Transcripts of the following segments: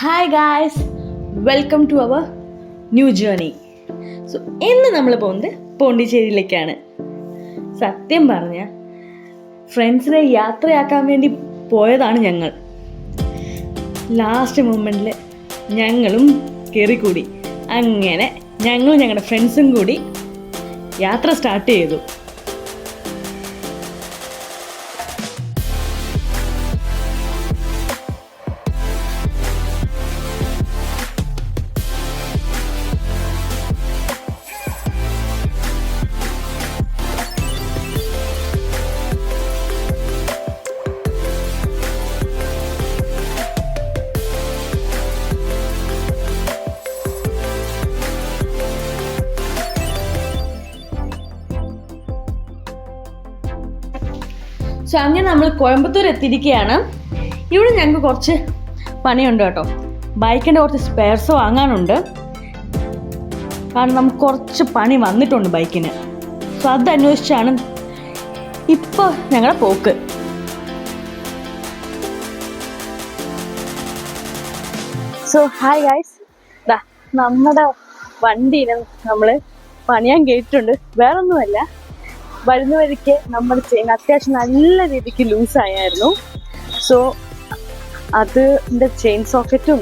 Hi guys welcome to our new journey so ഇന്ന് നമ്മൾ പോകുന്നത് പോണ്ടിച്ചേരിയിലേക്കാണ്. സത്യം പറഞ്ഞ ഫ്രണ്ട്സിനെ യാത്രയാക്കാൻ വേണ്ടി പോയതാണ് ഞങ്ങൾ. ലാസ്റ്റ് മൊമെന്റിൽ ഞങ്ങളും കയറിക്കൂടി അങ്ങനെ ഞങ്ങളും ഞങ്ങളുടെ ഫ്രണ്ട്സും കൂടി യാത്ര സ്റ്റാർട്ട് ചെയ്തു. സോ അങ്ങനെ നമ്മൾ കോയമ്പത്തൂർ എത്തിയിരിക്കുകയാണ് ഇവിടെ ഞങ്ങൾക്ക് കുറച്ച് പണിയുണ്ട് കേട്ടോ. ബൈക്കിന്റെ കുറച്ച് സ്പെയർസ് വാങ്ങാനുണ്ട്. കാരണം നമുക്ക് കുറച്ച് പണി വന്നിട്ടുണ്ട് ബൈക്കിന് സോ അത് അന്വേഷിച്ചാണ് ഇപ്പോൾ ഞങ്ങളുടെ പോക്ക് സോ ഹായ് ഗായ്സ് നമ്മുടെ വണ്ടിനെ നമ്മൾ പണിയാൻ കേട്ടിട്ടുണ്ട് വേറൊന്നുമല്ല. വരുന്ന വഴിക്ക് നമ്മൾ ചെയിൻ അത്യാവശ്യം നല്ല രീതിക്ക് ലൂസ് ആയായിരുന്നു. സോ അതിന്റെ ചെയിൻ സോക്കറ്റും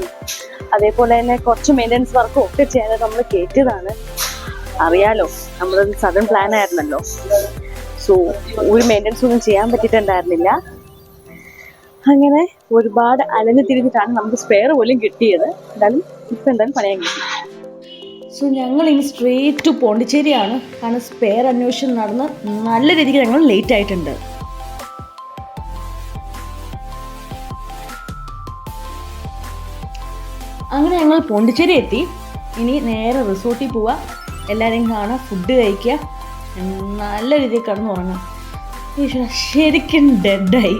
അതേപോലെ തന്നെ കുറച്ച് മെയിന്റനൻസ് വർക്കും ഒക്കെ ചെയ്യാൻ നമ്മൾ കയറ്റിയതാണ് അറിയാലോ നമ്മളൊരു സഡൻ പ്ലാൻ ആയിരുന്നല്ലോ. സോ ഒരു മെയിന്റനൻസ് ഒന്നും ചെയ്യാൻ പറ്റിയിട്ടുണ്ടായിരുന്നില്ല. അങ്ങനെ ഒരുപാട് അലഞ്ഞു തിരിഞ്ഞിട്ടാണ് നമുക്ക് സ്പെയർ പോലും കിട്ടിയത്. എന്തായാലും ഇപ്പം എന്തായാലും പണിയാൻ കിട്ടി. സോ ഞങ്ങൾ ഇനി സ്ട്രേറ്റ് ടു പോണ്ടിച്ചേരിയാണ്. കാരണം സ്പെയർ അന്വേഷണം നടന്ന് നല്ല രീതിക്ക് ഞങ്ങൾ ലേറ്റ് ആയിട്ടുണ്ട്. അങ്ങനെ ഞങ്ങൾ പോണ്ടിച്ചേരി എത്തി. ഇനി നേരെ റിസോർട്ടിൽ പോവുക എല്ലാവരെയും കാണാം ഫുഡ് കഴിക്കുക നല്ല രീതിയിൽ കിടന്നുറങ്ങാം. ഈശ്വര ശരിക്കും ഡെഡായി